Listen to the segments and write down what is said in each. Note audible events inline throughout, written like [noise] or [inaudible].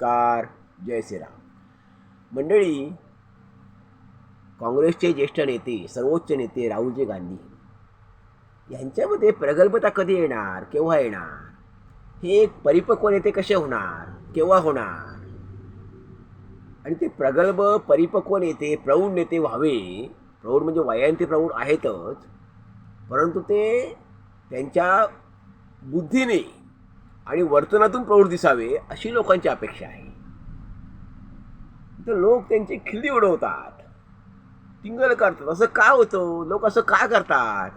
नमस्कार जय श्रीराम. मंडळी काँग्रेसचे ज्येष्ठ नेते सर्वोच्च नेते राहुलजी गांधी यांच्यामध्ये प्रगल्भता कधी येणार केव्हा येणार? हे एक परिपक्व नेते कसे होणार केव्हा होणार? आणि ते प्रगल्भ परिपक्व नेते प्रौढ नेते व्हावे प्रौढ म्हणजे वयांती प्रौढ आहेतच परंतु ते त्यांच्या बुद्धीने आणि वर्तनातून प्रौढ दिसावे अशी लोकांची अपेक्षा आहे. तर लोक त्यांची खिल्ली उडवतात. टिंगल करतात. असं का होतं? लोक असं का करतात?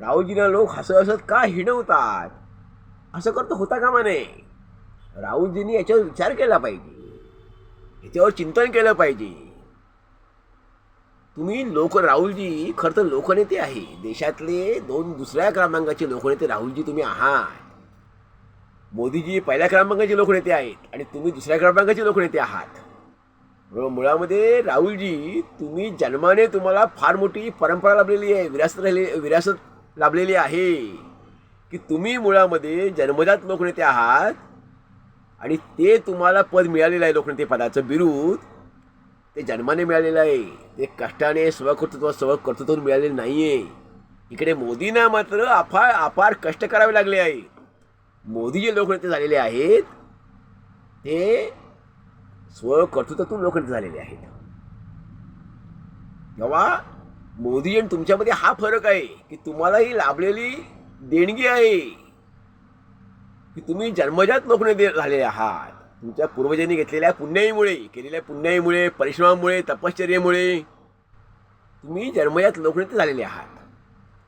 राहुलजीला लोक हसत हसत का हिणवतात असं करता होता कामा नये राहुलजींनी याच्यावर विचार केला पाहिजे. याच्यावर चिंतन केलं पाहिजे. तुम्ही लोक राहुलजी खरं तर लोकनेते आहे. देशातले दोन दुसऱ्या क्रमांकाचे लोकनेते राहुलजी तुम्ही आहात. मोदीजी पहिल्या क्रमांकाचे लोकनेते आहेत आणि तुम्ही दुसऱ्या क्रमांकाचे लोकनेते आहात. मुळामध्ये राहुलजी तुम्ही जन्माने तुम्हाला फार मोठी परंपरा लाभलेली आहे विरासत राहिली विरासत लाभलेली आहे. की तुम्ही मुळामध्ये जन्मजात लोकनेते आहात आणि ते तुम्हाला पद मिळालेलं आहे लोकनेते पदाचं बिरुद ते जन्माने मिळालेलं आहे. ते कष्टाने स्वकर्तृत्व स्वकर्तृत्व मिळालेलं नाही आहे इकडे मोदींना मात्र अफार अपार कष्ट करावे लागले आहे मोदी जे लोकनेते झालेले आहेत. ते स्वकर्तृत्वातून लोकनेते झालेले आहेत. तेव्हा मोदी आणि तुमच्यामध्ये हा फरक आहे की तुम्हाला ही लाभलेली देणगी आहे की तुम्ही जन्मजात लोकनेते झालेले आहात. तुमच्या पूर्वजांनी घेतलेल्या पुण्याईमुळे केलेल्या पुण्याईमुळे परिश्रमामुळे तपश्चर्येमुळे तुम्ही जन्मजात लोकनेते झालेले आहात.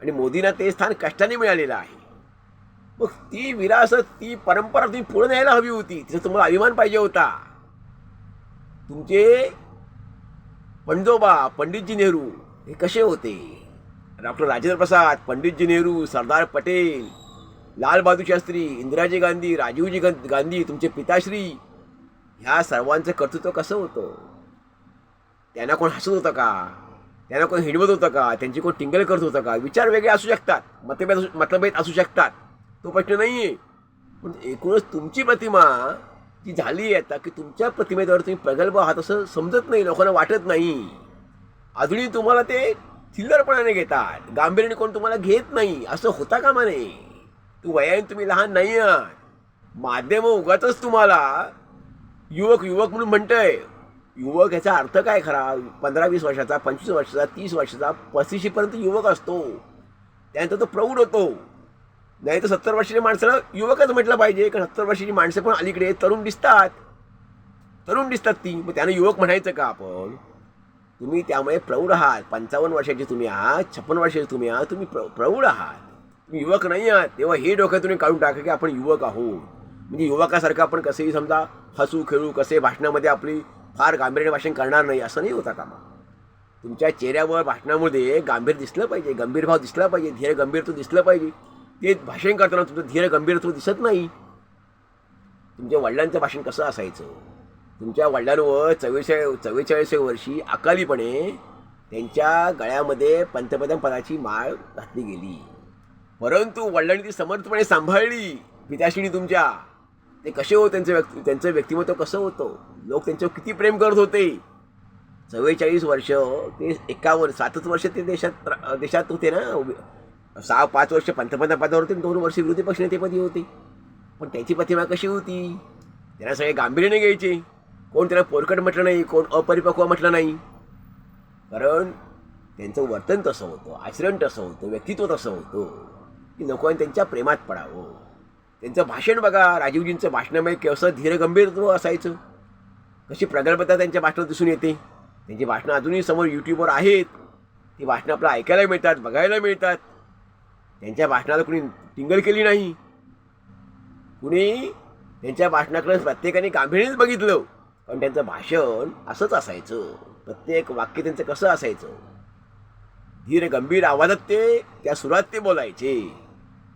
आणि मोदींना ते स्थान कष्टाने मिळालेलं आहे. मग ती विरासत ती परंपरा तुम्ही पुढे न्यायला हवी होती. तिचा तुम्हाला अभिमान पाहिजे होता. तुमचे पंडोबा पंडितजी नेहरू हे कसे होते? डॉक्टर राजेंद्र प्रसाद पंडितजी नेहरू सरदार पटेल लालबहादूर शास्त्री इंदिराजी गांधी राजीवजी गांधी तुमचे पिताश्री ह्या सर्वांचं कर्तृत्व कसं होतं? त्यांना कोण हसत होतं का? त्यांना कोण हिणवत होतं का? त्यांची कोण टिंगल करत होतं का? विचार वेगळे असू शकतात. मतभेद असू- मतभेद असू शकतात. तो प्रश्न नाही आहे पण एकूणच तुमची प्रतिमा जी झाली आहे आता की तुमच्या प्रतिमेद्वारे तुम्ही प्रगल्भ आहात असं समजत नाही लोकांना वाटत नाही. अजूनही तुम्हाला ते थिल्लरपणाने घेतात. गांभीर्याने कोण तुम्हाला घेत नाही. असं होता कामा नये तू वयाने तुम्ही लहान नाही आहात. माध्यम उगाच तुम्हाला युवक युवक म्हणून म्हणतंय. युवक याचा अर्थ काय खरा? पंधरा वीस वर्षाचा पंचवीस वर्षाचा तीस वर्षाचा पस्तीशीपर्यंत युवक असतो. त्यानंतर तो प्रौढ होतो. नाही तर सत्तर वर्षाच्या माणसाला युवकच म्हटलं पाहिजे कारण सत्तर वर्षाची माणसं पण अलीकडे तरुण दिसतात. तरुण दिसतात ती मग त्यांना युवक म्हणायचं का आपण? तुम्ही त्यामुळे प्रौढ आहात पंचावन्न वर्षाचे तुम्ही आहात छप्पन वर्षाचे तुम्ही आहात तुम्ही प्र प्रौढ आहात. तुम्ही युवक नाही आहात तेव्हा हे डोक्यातून तुम्ही काढून टाका की आपण युवक आहोत. म्हणजे युवकासारखं आपण कसेही समजा हसू खेळू कसे भाषणामध्ये आपली फार गांभीर्याने भाषण करणार नाही असं नाही होता कामा. तुमच्या चेहऱ्यावर भाषणामध्ये गांभीर दिसलं पाहिजे गंभीर भाव दिसला पाहिजे धीर गंभीर तो दिसलं पाहिजे. ते भाषण करताना तुमचं धीर गंभीरत्व दिसत नाही. तुमच्या वडिलांचं भाषण कसं असायचं? तुमच्या वडिलांवर चव्वेचाळीस वर्षी अकालीपणे त्यांच्या गळ्यामध्ये पंतप्रधान पदाची माळ घातली गेली. परंतु वडिलांनी ती समर्थपणे सांभाळली पित्याशिनी तुमच्या. ते कसे हो त्यांचं व्यक्ती त्यांचं व्यक्तिमत्व कसं होतं? लोक त्यांच्यावर किती प्रेम करत होते? चव्वेचाळीस वर्ष ते एकावन्न सातच वर्ष ते देशात देशात होते ना? सहा पाच वर्ष पंतप्रधान पदावर होते आणि दोन वर्ष विरोधी पक्षनेतेपदी होते. पण त्याची प्रतिमा कशी होती? त्यांना सगळे गांभीर्याने घ्यायचे. कोण त्यांना पोरकट म्हटलं नाही कोण अपरिपक्व म्हटलं नाही. कारण त्यांचं वर्तन तसं होतं आचरण तसं होतं व्यक्तित्व तसं होतं. की लोकांनी त्यांच्या प्रेमात पडावं. त्यांचं भाषण बघा राजीवजींचं भाषणामध्ये कसं धीरगंभीरत्व असायचं. कशी प्रगल्भता त्यांच्या भाषणात दिसून येते. त्यांची भाषणं अजूनही समोर यूट्यूबवर आहेत. ती भाषणं आपल्याला ऐकायला मिळतात बघायला मिळतात. त्यांच्या भाषणाला कुणी टिंगल केली नाही. कुणी त्यांच्या भाषणाकडे प्रत्येकाने गांभीर्यानेच बघितलं. पण त्यांचं भाषण असंच असायचं. प्रत्येक वाक्य त्यांचं कसं असायचं? धीर गंभीर आवाजात ते त्या सुरात ते बोलायचे.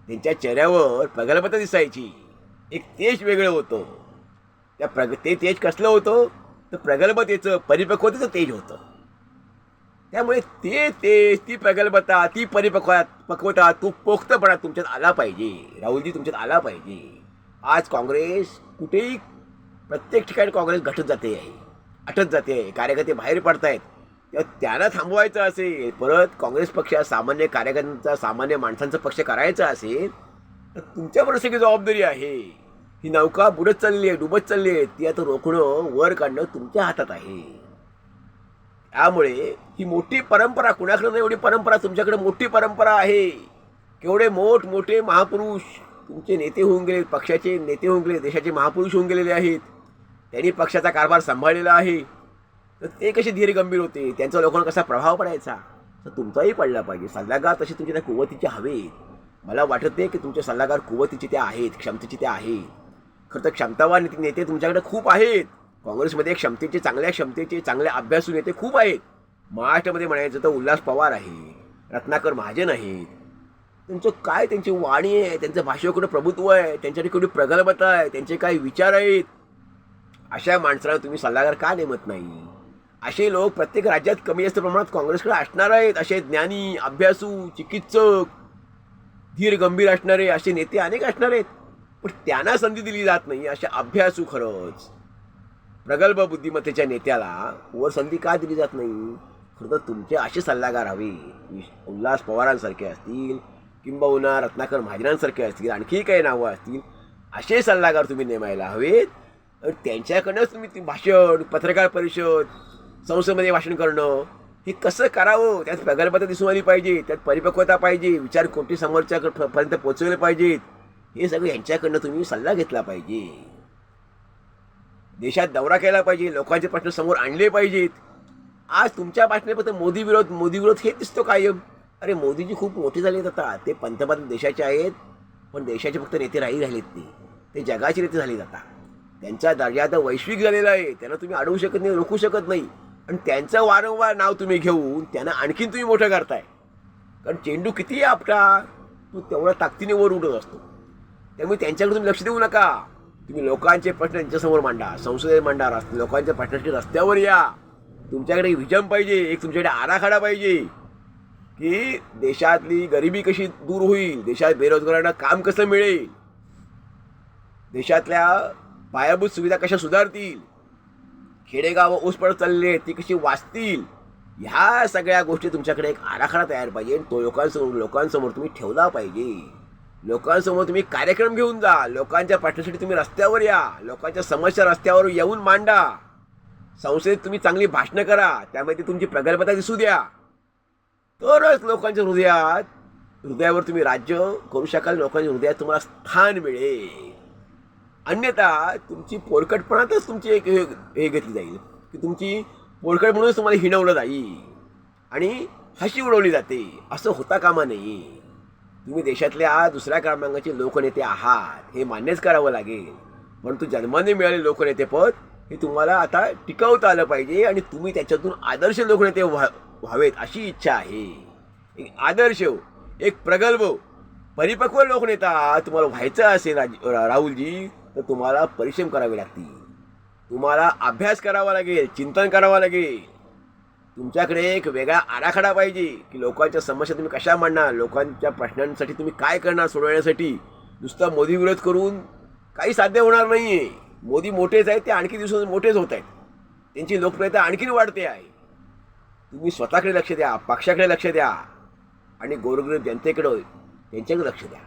त्यांच्या चेहऱ्यावर प्रगल्भता दिसायची. एक तेज वेगळं होतं. त्या प्रग ते तेज कसलं होतं? तर प्रगल्भतेचं परिपक्वतेचं तेज होतं. त्यामुळे ते तेज ती प्रगल्भता ती परिपक्वता पक्वता तो पोख्तपणा तुमच्यात आला पाहिजे. राहुलजी तुमच्यात आला पाहिजे. आज काँग्रेस कुठेही प्रत्येक ठिकाणी काँग्रेस घटत जाते आहे. अटत जाते आहे. कार्यकर्ते बाहेर पडतायत. तेव्हा त्यांना थांबवायचं असेल परत काँग्रेस पक्ष सामान्य कार्यकर्त्यांचा सामान्य माणसांचा पक्ष करायचा असेल तर तुमच्यावर सगळी जबाबदारी आहे. ही नौका बुडत चालली आहे डुबत चालली आहे. ती आता रोखणं वर काढणं तुमच्या हातात आहे. त्यामुळे ही मोठी परंपरा कुणाकडे नाही एवढी परंपरा तुमच्याकडे मोठी परंपरा आहे. केवढे मोठमोठे महापुरुष तुमचे नेते होऊन गेले पक्षाचे नेते होऊन गेले देशाचे महापुरुष होऊन गेलेले आहेत. त्यांनी पक्षाचा कारभार सांभाळलेला आहे. तर ते कसे धीर गंभीर होते? त्यांचा लोकांना कसा प्रभाव पडायचा? तर तुमचाही पडला पाहिजे. सल्लागार तसे तुमच्या त्या कुवतीचे हवेत मला वाटत नाही की तुमचे सल्लागार कुवतीचे ते आहेत क्षमतेचे ते आहेत. खरं तर क्षमतावान नेते तुमच्याकडे खूप आहेत. काँग्रेसमध्ये क्षमतेचे चांगल्या क्षमतेचे चांगल्या अभ्यासू नेते खूप आहेत. महाराष्ट्रामध्ये म्हणायचं तर उल्हास पवार आहे रत्नाकर महाजन आहेत. त्यांचं काय त्यांची वाणी आहे त्यांचं भाषेवर कुठं प्रभुत्व आहे त्यांच्याकडे कुठे प्रगल्भता आहे त्यांचे काय विचार आहेत. अशा माणसाला तुम्ही सल्लागार का नेमत नाही? असे लोक प्रत्येक राज्यात कमी जास्त प्रमाणात काँग्रेसकडे असणार आहेत. असे ज्ञानी अभ्यासू चिकित्सक धीर गंभीर असणारे असे नेते अनेक असणार आहेत. पण त्यांना संधी दिली जात नाही अशा अभ्यासू खरंच. प्रगल्भ बुद्धिमत्तेच्या नेत्याला वर संधी का दिली जात नाही? खरं तर तुमचे असे सल्लागार हवे. उल्हास पवारांसारखे असतील किंबहुना रत्नाकर महाजनांसारखे असतील आणखी काही नावं असतील असे सल्लागार तुम्ही नेमायला हवेत. आणि त्यांच्याकडनंच तुम्ही ती भाषण पत्रकार परिषद संसदेमध्ये भाषण करणं हे कसं करावं? त्यात प्रगल्भता दिसून आली पाहिजे त्यात परिपक्वता पाहिजे विचार कोणते समोरच्यापर्यंत पोचवले पाहिजेत हे सगळं यांच्याकडनं तुम्ही सल्ला घेतला पाहिजे. देशात दौरा केला पाहिजे लोकांचे प्रश्न समोर आणले पाहिजेत. आज तुमच्या भाषणात मोदी विरोध मोदी विरोध हे दिसतो कायम. अरे मोदीजी खूप मोठे आहेत आता. ते पंतप्रधान देशाचे आहेत पण देशाचे फक्त नेते राही राहिलेत ते. ते जगाचे नेते झाले आता. त्यांचा दर्जा आता वैश्विक झालेला आहे. त्यांना तुम्ही अडवू शकत नाही रोखू शकत नाही. आणि त्यांचं वारंवार नाव तुम्ही घेऊन त्यांना आणखीन तुम्ही मोठं करताय. कारण चेंडू कितीही आपटा तो तेवढ्या ताकदीने वर उडत असतो. त्यामुळे त्यांच्याकडे तुम्ही लक्ष देऊ नका. तुम्ही लोकांचे प्रश्न यांच्यासमोर मांडा संसदेत मांडा रस्ते लोकांच्या प्रश्नाशी रस्त्यावर या. तुमच्याकडे विजन पाहिजे एक तुमच्याकडे आराखडा पाहिजे की देशातली गरिबी कशी दूर होईल देशात बेरोजगारांना काम कसं मिळेल देशातल्या पायाभूत सुविधा कशा सुधारतील खेडेगावं ऊस पडत चालले ती कशी वाचतील ह्या सगळ्या गोष्टी तुमच्याकडे एक आराखडा तयार पाहिजे आणि तो लोकांसमोर लोकांसमोर तुम्ही ठेवला पाहिजे. लोकांसमोर तुम्ही कार्यक्रम घेऊन जा. लोकांच्या पाठीसाठी तुम्ही रस्त्यावर या. लोकांच्या समस्या रस्त्यावर येऊन मांडा. संसदेत तुम्ही चांगली भाषणं करा. त्यामध्ये तुमची प्रगल्भता दिसू द्या. तरच लोकांच्या हृदयात हृदयावर तुम्ही राज्य करू शकाल. लोकांच्या हृदयात तुम्हाला स्थान मिळेल. अन्यथा तुमची पोरकटपणातच तुमची एक हे हे घेतली जाईल. की तुमची पोरकट म्हणूनच तुम्हाला हिणवलं जाईल. आणि हशी उडवली जाते. असं होता कामा नये. तुम्ही देशातल्या दुसऱ्या क्रमांकाचे लोकनेते आहात हे मान्यच करावं लागेल. परंतु जन्माने मिळाले लोकनेते पद हे तुम्हाला आता टिकवता आलं पाहिजे आणि तुम्ही त्याच्यातून आदर्श लोकनेते व्हा व्हावेत अशी इच्छा आहे. एक आदर्श हो, एक प्रगल्भ हो, परिपक्व लोकनेता तुम्हाला व्हायचं असेल राज राहुलजी तर तुम्हाला परिश्रम करावे लागतील. तुम्हाला अभ्यास करावा लागेल चिंतन करावं लागेल. तुमच्याकडे एक वेगळा आराखडा पाहिजे की लोकांच्या समस्या तुम्ही कशा मांडणार? लोकांच्या प्रश्नांसाठी तुम्ही काय करणार सोडवण्यासाठी? नुसता मोदी विरोध करून काही साध्य होणार नाही आहे मोदी मोठेच आहेत ते आणखी दिवसात मोठेच होत आहेत. त्यांची लोकप्रियता आणखीन वाढते आहे. तुम्ही स्वतःकडे लक्ष द्या पक्षाकडे लक्ष द्या आणि गोरगरीब जनतेकडं त्यांच्याकडे लक्ष द्या.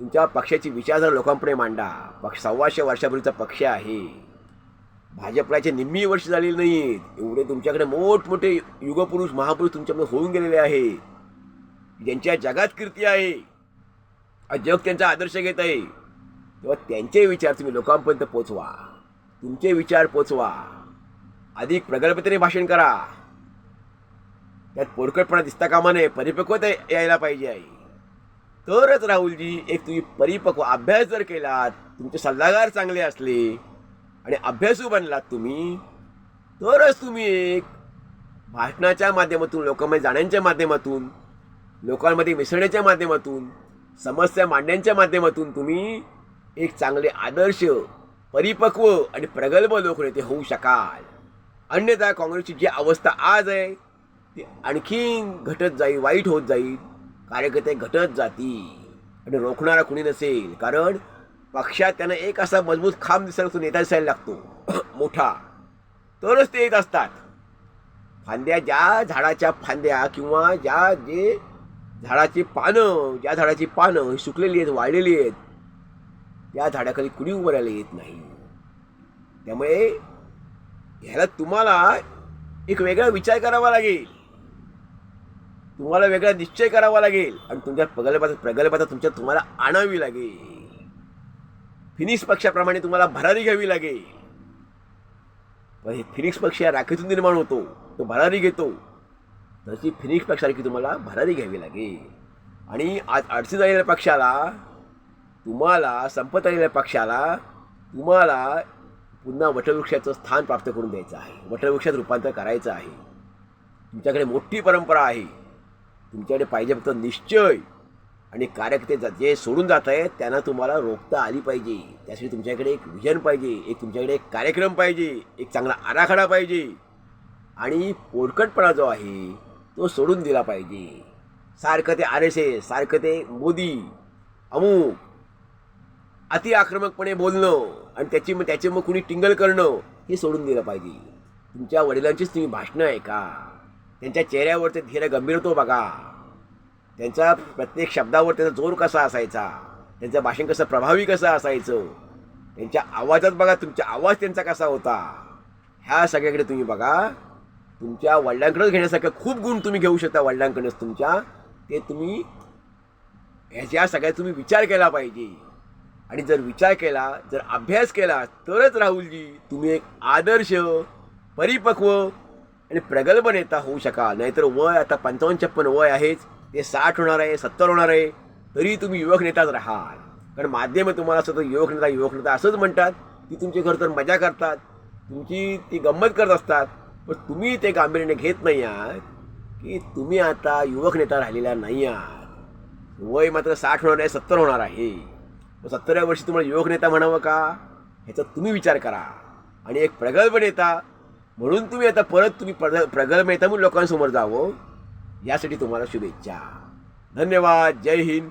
तुमच्या पक्षाची विचारधारा लोकांपुढे मांडा. पक्ष सव्वाशे वर्षापूर्वीचा पक्ष आहे. भाजपलाचे निम्मी वर्ष झालेले नाहीत एवढे तुमच्याकडे मोठमोठे युगपुरुष महापुरुष तुमच्याकडे होऊन गेलेले आहे. ज्यांच्या जगात कीर्ती आहे. जग त्यांचा आदर्श घेत आहे. तेव्हा त्यांचे विचार तुम्ही लोकांपर्यंत पोचवा. तुमचे विचार पोचवा. अधिक प्रगल्भतेने भाषण करा. त्यात पोरकटपणा दिसता कामा नये. परिपक्वता यायला पाहिजे आहे तरच राहुलजी एक तुम्ही परिपक्व अभ्यास जर केलात तुमचे सल्लागार चांगले असले आणि अभ्यासू बनलात तुम्ही तरच तुम्ही एक भाषणाच्या माध्यमातून लोकांमध्ये जाण्याच्या माध्यमातून लोकांमध्ये मिसळण्याच्या माध्यमातून समस्या मांडण्याच्या माध्यमातून तुम्ही एक चांगले आदर्श परिपक्व आणि प्रगल्भ लोकनेते होऊ शकाल. अन्यथा काँग्रेसची जी अवस्था आज आहे ती आणखीन घटत जाईल वाईट होत जाईल कार्यकर्ते घटत जातील आणि रोखणारा कुणी नसेल. कारण पक्षात त्यांना एक असा मजबूत खांब दिसायला लागतो नेता दिसायला लागतो. [coughs] मोठा. तरच ते येत असतात. फांद्या ज्या झाडाच्या फांद्या किंवा ज्या जे झाडाची पानं ज्या झाडाची पानं ही सुकलेली आहेत वाळलेली आहेत त्या झाडाखाली कुणी उभं राहायला येत नाही. त्यामुळे ह्याला तुम्हाला एक वेगळा विचार करावा लागेल. तुम्हाला वेगळा निश्चय करावा लागेल. आणि तुमच्या प्रगल्भात प्रगल्भता तुमच्या तुम्हाला आणावी लागेल. फिनिक्स पक्षाप्रमाणे तुम्हाला भरारी घ्यावी लागेल. पण हे फिनिक्स पक्ष या राखेतून निर्माण होतो तो भरारी घेतो. तशी फिनिक्स पक्षासारखी तुम्हाला भरारी घ्यावी लागेल. आणि आज अडचण आलेल्या पक्षाला तुम्हाला संपत आलेल्या पक्षाला तुम्हाला पुन्हा वटवृक्षाचं स्थान प्राप्त करून द्यायचं आहे. वटवृक्षात रूपांतर करायचं आहे. तुमच्याकडे मोठी परंपरा आहे. तुमच्याकडे पाहिजे फक्त निश्चय. आणि कार्यकर्ते जे सोडून जात आहेत त्यांना तुम्हाला रोखता आली पाहिजे. त्यासाठी तुमच्याकडे एक विजन पाहिजे एक तुमच्याकडे एक कार्यक्रम पाहिजे एक चांगला आराखडा पाहिजे. आणि पोरकटपणा जो आहे तो सोडून दिला पाहिजे. सारखं ते आर एस एस सारखं ते मोदी अमुक. अति आक्रमकपणे बोलणं आणि त्याची मग त्याचे मग कुणी टिंगल करणं हे सोडून दिलं पाहिजे. तुमच्या वडिलांचीच तुम्ही भाषणं ऐका. त्यांच्या चेहऱ्यावरचं ते धीर गंभीरतो बघा. त्यांचा प्रत्येक शब्दावर त्याचा जोर कसा असायचा? त्यांचं भाषण कसं प्रभावी कसं असायचं? त्यांच्या आवाजात बघा तुमचा आवाज त्यांचा कसा होता? ह्या सगळ्याकडे तुम्ही बघा. तुमच्या वडिलांकडेच घेण्यासारखं खूप गुण तुम्ही घेऊ शकता वडिलांकडेच तुमच्या. ते तुम्ही ह्याच्या सगळ्यात तुम्ही विचार केला पाहिजे. आणि जर विचार केला जर अभ्यास केला तरच राहुलजी तुम्ही एक आदर्श परिपक्व आणि प्रगल्भ नेता होऊ शकाल. नाहीतर वय आता पंचावन्न छप्पन वय आहेच. ते साठ होणार आहे सत्तर होणार आहे तरी तुम्ही युवक नेताच राहाल. कारण माध्यमं तुम्हाला सतत युवक नेता युवक नेता असंच म्हणतात ती तुमचे खरं तर मजा करतात तुमची ती गंमत करत असतात पण तुम्ही ते गांभीर्याने घेत नाही आहात की तुम्ही आता युवक नेता राहिलेला नाही आहात. वय मात्र साठ होणार आहे सत्तर होणार आहे. मग सत्तराव्या वर्षी तुम्हाला युवक नेता म्हणावं का? ह्याचा तुम्ही विचार करा. आणि एक प्रगल्भ नेता म्हणून तुम्ही आता परत तुम्ही प्रग प्रगल्भ नेता म्हणून लोकांसमोर जावं. यासाठी तुम्हाला शुभेच्छा. धन्यवाद. जय हिंद.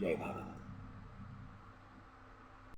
जय भारत.